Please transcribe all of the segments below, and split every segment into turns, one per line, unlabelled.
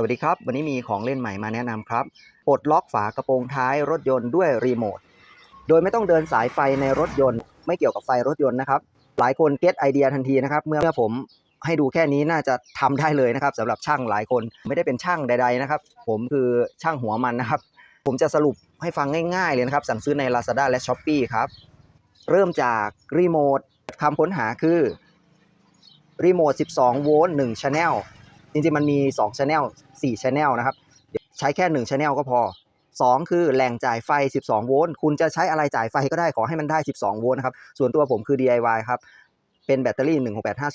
สวัสดีครับ วันนี้มีของเล่นใหม่มาแนะนำครับปลดล็อกฝากระโปรงท้ายรถยนต์ด้วยรีโมทโดยไม่ต้องเดินสายไฟในรถยนต์ ไม่เกี่ยวกับไฟรถยนต์นะครับ หลายคนเก็ตไอเดียทันทีนะครับ เมื่อผมให้ดูแค่นี้น่าจะทำได้เลยนะครับสำหรับช่างหลายคนไม่ได้เป็นช่างใด ๆนะครับ ผมคือช่างหัวมันนะครับ ผมจะสรุปให้ฟังง่ายๆเลยนะครับ สั่งซื้อใน Lazada และ s h อ p e e ครับเริ่มจากรีโมทคำค้นหาคือรีโมท 12 โวลต์1 Channel จริงๆมันมี2 Channel 4 Channel นะครับ ใช้แค่1 Channel ก็พอ 2 คือแหล่งจ่ายไฟ 12 โวลต์คุณจะใช้อะไรจ่ายไฟก็ได้ขอให้มันได้ 12 โวลต์นะครับ ส่วนตัวผมคือ DIY ครับ เป็นแบตเตอรี่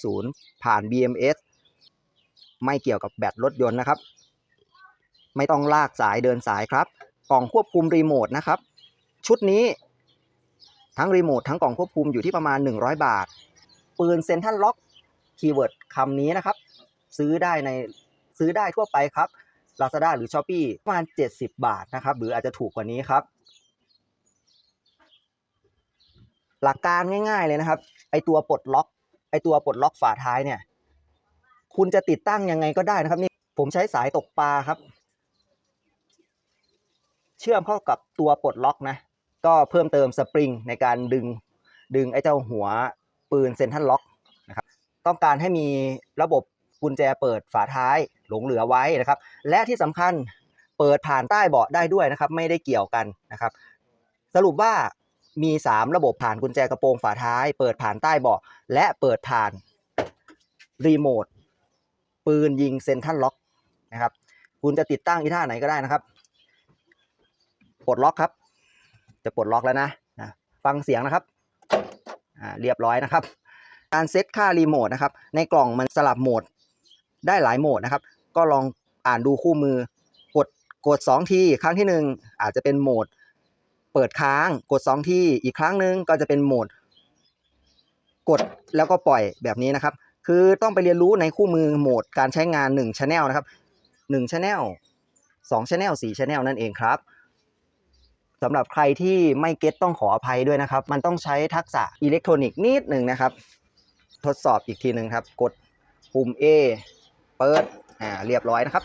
16850 ผ่าน BMS ไม่เกี่ยวกับแบตรถยนต์นะครับ ไม่ต้องลากสายเดินสายครับ กล่องควบคุมรีโมทนะครับ ชุดนี้ทั้งรีโมททั้งกล่องควบคุมอยู่ที่ประมาณ 100 บาท ปืนเซนทันล็อกคีย์เวิร์ดคำนี้นะครับ ซื้อได้ในซื้อได้ทั่วไปครับ Lazada หรือ s h อ p e e ประมาณ 70 บาทนะครับหรืออาจจะถูกกว่านี้ครับ หลักการง่ายๆเลยนะครับ ไอตัวปลดล็อก ไอตัวปลดล็อกฝาท้ายเนี่ย คุณจะติดตั้งยังไงก็ได้นะครับนี่ผมใช้สายตกปลาครับ เชื่อมเข้ากับตัวปลดล็อกนะ ก็เพิ่มเติมสปริงในการดึงดึงไอ้เจ้าหัวปืนเซนทันล็อกนะครับ ต้องการให้มีระบบ กุญแจเปิดฝาท้ายหลงเหลือไว้นะครับ และที่สำคัญเปิดผ่านใต้เบาะได้ด้วยนะครับ ไม่ได้เกี่ยวกันนะครับ สรุปว่ามี 3 ระบบผ่านกุญแจกระโปรงฝาท้าย เปิดผ่านใต้เบาะและเปิดผ่านรีโมทปืนยิงเซนทันล็อกนะครับ คุณจะติดตั้งอีท่าไหนก็ได้นะครับปลดล็อกครับ จะปลดล็อกแล้วนะนะ ฟังเสียงนะครับเรียบร้อยนะครับ การเซตค่ารีโมทนะครับ ในกล่องมันสลับโหมด ได้หลายโหมดนะครับ ก็ลองอ่านดูคู่มือกดกด 2 ที ครั้งที่ 1 อาจจะเป็นโหมด เปิดค้างกด 2 ทีอีกครั้งหนึ่งก็จะเป็นโหมด กดแล้วก็ปล่อยแบบนี้นะครับ คือต้องไปเรียนรู้ในคู่มือโหมดการใช้งาน1 Channel นะครับ1 Channel 2 Channel 4 Channel นั่นเองครับสำหรับใครที่ไม่เก็ตต้องขออภัยด้วยนะครับ มันต้องใช้ทักษะอิเล็กทรอนิกส์นิดหนึ่งนะครับ ทดสอบอีกทีหนึ่งครับ กดปุ่ม A เปิด อ่า เรียบร้อยนะครับ